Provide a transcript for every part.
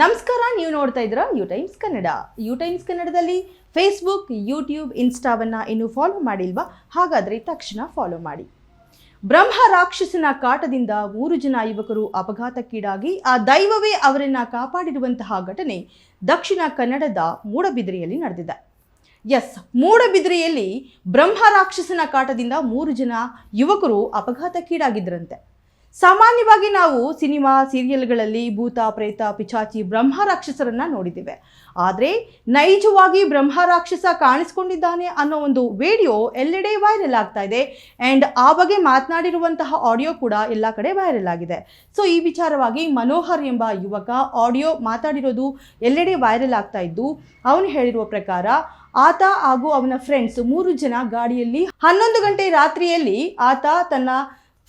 ನಮಸ್ಕಾರ, ನೀವು ನೋಡ್ತಾ ಇದ್ದೀರಾ U Times Kannada. U Times ಕನ್ನಡದಲ್ಲಿ ಫೇಸ್ಬುಕ್ ಯೂಟ್ಯೂಬ್ ಇನ್ಸ್ಟಾವನ್ನ ಇನ್ನೂ ಫಾಲೋ ಮಾಡಿಲ್ವಾ? ಹಾಗಾದರೆ ತಕ್ಷಣ ಫಾಲೋ ಮಾಡಿ. ಬ್ರಹ್ಮ ರಾಕ್ಷಸನ ಕಾಟದಿಂದ ಮೂರು ಜನ ಯುವಕರು ಅಪಘಾತಕ್ಕೀಡಾಗಿ, ಆ ದೈವವೇ ಅವರನ್ನು ಕಾಪಾಡಿರುವಂತಹ ಘಟನೆ ದಕ್ಷಿಣ ಕನ್ನಡದ ಮೂಡಬಿದ್ರೆಯಲ್ಲಿ ನಡೆದಿದೆ. ಎಸ್ ಮೂಡಬಿದ್ರೆಯಲ್ಲಿ ಬ್ರಹ್ಮ ರಾಕ್ಷಸನ ಕಾಟದಿಂದ ಮೂರು ಜನ ಯುವಕರು ಅಪಘಾತಕ್ಕೀಡಾಗಿದ್ದರಂತೆ. ಸಾಮಾನ್ಯವಾಗಿ ನಾವು ಸಿನಿಮಾ, ಸೀರಿಯಲ್ಗಳಲ್ಲಿ ಭೂತ, ಪ್ರೇತ, ಪಿಚಾಚಿ, ಬ್ರಹ್ಮ ರಾಕ್ಷಸರನ್ನ ನೋಡಿದ್ದೇವೆ. ಆದರೆ ನೈಜವಾಗಿ ಬ್ರಹ್ಮ ರಾಕ್ಷಸ ಕಾಣಿಸ್ಕೊಂಡಿದ್ದಾನೆ ಅನ್ನೋ ಒಂದು ವಿಡಿಯೋ ಎಲ್ಲೆಡೆ ವೈರಲ್ ಆಗ್ತಾ ಇದೆ. ಆ್ಯಂಡ್ ಆ ಬಗ್ಗೆ ಮಾತನಾಡಿರುವಂತಹ ಆಡಿಯೋ ಕೂಡ ಎಲ್ಲ ಕಡೆ ವೈರಲ್ ಆಗಿದೆ. ಸೊ ಈ ವಿಚಾರವಾಗಿ ಮನೋಹರ್ ಎಂಬ ಯುವಕ ಆಡಿಯೋ ಮಾತಾಡಿರೋದು ಎಲ್ಲೆಡೆ ವೈರಲ್ ಆಗ್ತಾ ಇದ್ದು, ಅವನು ಹೇಳಿರುವ ಪ್ರಕಾರ ಆತ ಹಾಗೂ ಅವನ ಫ್ರೆಂಡ್ಸ್ ಮೂರು ಜನ ಗಾಡಿಯಲ್ಲಿ ಹನ್ನೊಂದು ಗಂಟೆ ರಾತ್ರಿಯಲ್ಲಿ ಆತ ತನ್ನ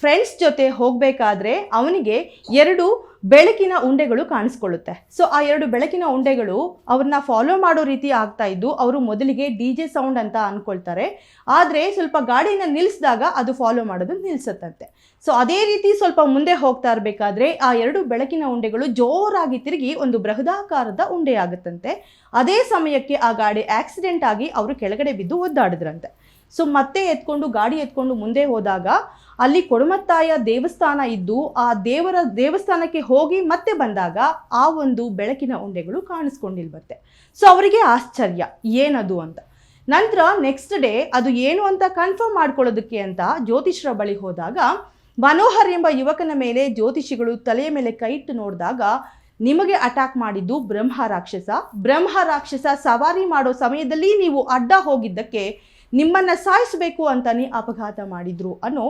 ಫ್ರೆಂಡ್ಸ್ ಜೊತೆ ಹೋಗಬೇಕಾದ್ರೆ ಅವನಿಗೆ ಎರಡು ಬೆಳಕಿನ ಉಂಡೆಗಳು ಕಾಣಿಸ್ಕೊಳ್ಳುತ್ತೆ. ಸೊ ಆ ಎರಡು ಬೆಳಕಿನ ಉಂಡೆಗಳು ಅವ್ರನ್ನ ಫಾಲೋ ಮಾಡೋ ರೀತಿ ಆಗ್ತಾ ಇದ್ದು ಅವರು ಮೊದಲಿಗೆ ಡಿ ಜೆ ಸೌಂಡ್ ಅಂತ ಅನ್ಕೊಳ್ತಾರೆ. ಆದರೆ ಸ್ವಲ್ಪ ಗಾಡಿನ ನಿಲ್ಲಿಸಿದಾಗ ಅದು ಫಾಲೋ ಮಾಡೋದು ನಿಲ್ಲಿಸುತ್ತಂತೆ ಸೊ ಅದೇ ರೀತಿ ಸ್ವಲ್ಪ ಮುಂದೆ ಹೋಗ್ತಾ ಇರಬೇಕಾದ್ರೆ ಆ ಎರಡು ಬೆಳಕಿನ ಉಂಡೆಗಳು ಜೋರಾಗಿ ತಿರುಗಿ ಒಂದು ಬೃಹದಾಕಾರದ ಉಂಡೆ ಆಗುತ್ತಂತೆ. ಅದೇ ಸಮಯಕ್ಕೆ ಆ ಗಾಡಿ ಆಕ್ಸಿಡೆಂಟ್ ಆಗಿ ಅವರು ಕೆಳಗಡೆ ಬಿದ್ದು ಒದ್ದಾಡಿದ್ರಂತೆ. ಸೊ ಮತ್ತೆ ಎತ್ಕೊಂಡು, ಗಾಡಿ ಎತ್ಕೊಂಡು ಮುಂದೆ ಹೋದಾಗ ಅಲ್ಲಿ ಕೊಡಮತ್ತಾಯ ದೇವಸ್ಥಾನ ಇದ್ದು, ಆ ದೇವರ ದೇವಸ್ಥಾನಕ್ಕೆ ಹೋಗಿ ಮತ್ತೆ ಬಂದಾಗ ಆ ಒಂದು ಬೆಳಕಿನ ಉಂಡೆಗಳು ಕಾಣಿಸ್ಕೊಂಡಿಲ್ಬತ್ತೆ ಸೊ ಅವರಿಗೆ ಆಶ್ಚರ್ಯ, ಏನದು ಅಂತ. ನಂತರ ನೆಕ್ಸ್ಟ್ ಡೇ ಅದು ಏನು ಅಂತ ಕನ್ಫರ್ಮ್ ಮಾಡ್ಕೊಳ್ಳೋದಕ್ಕೆ ಅಂತ ಜ್ಯೋತಿಷರ ಬಳಿ ಹೋದಾಗ ಮನೋಹರ್ ಎಂಬ ಯುವಕನ ಮೇಲೆ ಜ್ಯೋತಿಷಿಗಳು ತಲೆಯ ಮೇಲೆ ಕೈ ಇಟ್ಟು ನೋಡಿದಾಗ ನಿಮಗೆ ಅಟ್ಯಾಕ್ ಮಾಡಿದ್ದು ಬ್ರಹ್ಮ ರಾಕ್ಷಸ. ಬ್ರಹ್ಮ ರಾಕ್ಷಸ ಸವಾರಿ ಮಾಡೋ ಸಮಯದಲ್ಲಿ ನೀವು ಅಡ್ಡ ಹೋಗಿದ್ದಕ್ಕೆ ನಿಮ್ಮನ್ನ ಸಾಯಿಸಬೇಕು ಅಂತಾನೆ ಅಪಘಾತ ಮಾಡಿದ್ರು ಅನ್ನೋ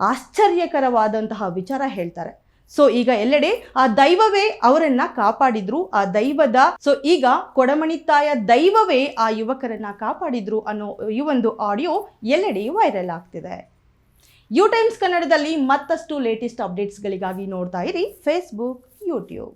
ಆಶ್ಚರ್ಯಕರವಾದಂತಹ ವಿಚಾರ ಹೇಳ್ತಾರೆ. ಸೊ ಈಗ ಎಲ್ಲೆಡೆ ಆ ದೈವವೇ ಅವರನ್ನ ಕಾಪಾಡಿದ್ರು, ಆ ದೈವದ ಸೊ ಈಗ ಕೊಡಮಣಿತಾಯ ದೈವವೇ ಆ ಯುವಕರನ್ನ ಕಾಪಾಡಿದ್ರು ಅನ್ನೋ ಈ ಒಂದು ಆಡಿಯೋ ಎಲ್ಲೆಡೆ ವೈರಲ್ ಆಗ್ತಿದೆ. ಯು ಟೈಮ್ಸ್ ಕನ್ನಡದಲ್ಲಿ ಮತ್ತಷ್ಟು ಲೇಟೆಸ್ಟ್ ಅಪ್ಡೇಟ್ಸ್ಗಳಿಗಾಗಿ ನೋಡ್ತಾ ಇರಿ. Facebook YouTube